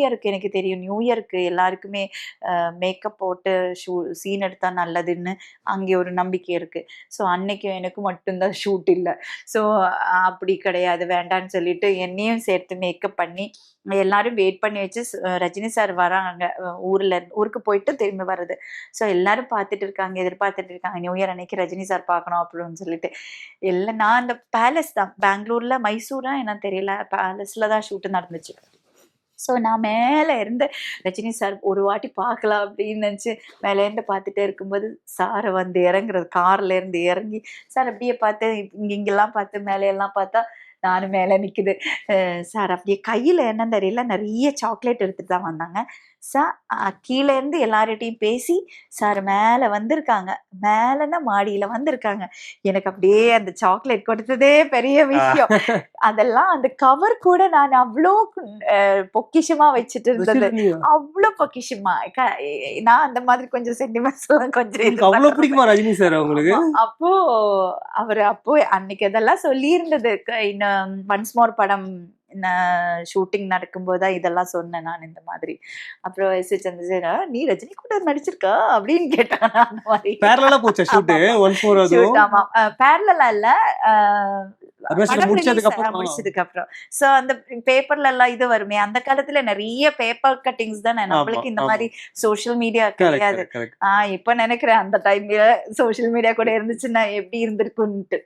இயருக்கு எனக்கு தெரியும். நியூ இயருக்கு எல்லாருக்குமே மேக்கப் போட்டு ஷூ சீன் எடுத்தா நல்லதுன்னு அங்கே ஒரு நம்பிக்கை இருக்கு. ஸோ அன்னைக்கு எனக்கு மட்டும்தான் ஷூட் இல்லை. ஸோ அப்படி கிடையாது வேண்டான்னு சொல்லிட்டு என்னையும் சேர்த்து மேக்கப் பண்ணி எல்லாரும் வெயிட் பண்ணி வச்சு ரஜினி சார் வராங்க. ஊர்ல இருந்து ஊருக்கு போயிட்டு திரும்பி வர்றது. ஸோ எல்லாரும் பார்த்துட்டு இருக்காங்க எதிர்பார்த்துட்டு இருக்காங்க. நியூ இயர் அன்னைக்கு ரஜினி சார் பார்க்கணும் அப்படின்னு சொல்லிட்டு. இல்லை நான் அந்த பேலஸ் தான். பெங்களூர்ல மைசூரா என்ன தெரியல. பேலஸ்ல தான் ஷூட்டு நடந்துச்சு. ஸோ நான் மேலே இருந்து ரஜினி சார் ஒரு வாட்டி பார்க்கலாம் அப்படின்னு நினச்சி மேலே இருந்து பார்த்துட்டே இருக்கும்போது சாரை வந்து இறங்குறது கார்ல இருந்து இறங்கி சார் அப்படியே பார்த்து இங்க இங்கெல்லாம் பார்த்து மேலே எல்லாம் பார்த்தா நானும் மேலே நிற்குது சார் அப்படியே கையில் என்னன்னு தெரியல நிறைய சாக்லேட் எடுத்துட்டு தான் வந்தாங்க. சார் கீழே இருந்து எல்லார்கிட்டையும் பேசி சார் மேலே வந்திருக்காங்க. மேலேன்னா மாடியில் வந்திருக்காங்க. எனக்கு அப்படியே அந்த சாக்லேட் கொடுத்ததே பெரிய விஷயம். அதெல்லாம் அந்த கவர் கூட நான் அவ்வளோ அஹ், பொக்கிஷமா வச்சுட்டு இருந்தது. அவ்வளோ பொக்கிஷமா. நான் அந்த மாதிரி கொஞ்சம் சென்டிமெண்ட்ஸ் எல்லாம் கொஞ்சம் பண்றேன். பிடிக்குமா ரஜினி சார் உங்களுக்கு ஆமா. அப்போ அவர் அப்போ அன்னைக்கு அதெல்லாம் சொல்லி இருந்தது இன்னும் ஒன்ஸ் மோர் படம் ஷூட்டிங் நடக்கும்போது தான் இதெல்லாம் சொன்னேன் நான் இந்த மாதிரி. அப்புறம் எஸ். ஏ சந்திரசேகர் நீ ரஜினி கூட நடிச்சிருக்கா? அப்படின்னு கேட்டாங்க அந்த மாதிரி. பேரலா போச்சா ஷூட் ஆமா, ஆமா. ஒன் ஃபோர் Shoot, அதுவும் ஆமா பேரலா இல்ல முடிச்சதுக்கு அப்புறம். சோ அந்த பேப்பர்ல எல்லாம் இது வருமே அந்த காலத்துல நிறைய பேப்பர் கட்டிங்ஸ் தானே நம்மளுக்கு இந்த. மாதிரி சோஷியல் மீடியா கிடையாது. ஆஹ் இப்ப நினைக்கிறேன் அந்த டைம்ல சோஷியல் மீடியா கூட இருந்துச்சுன்னா எப்படி இருந்திருக்கும்ட்டு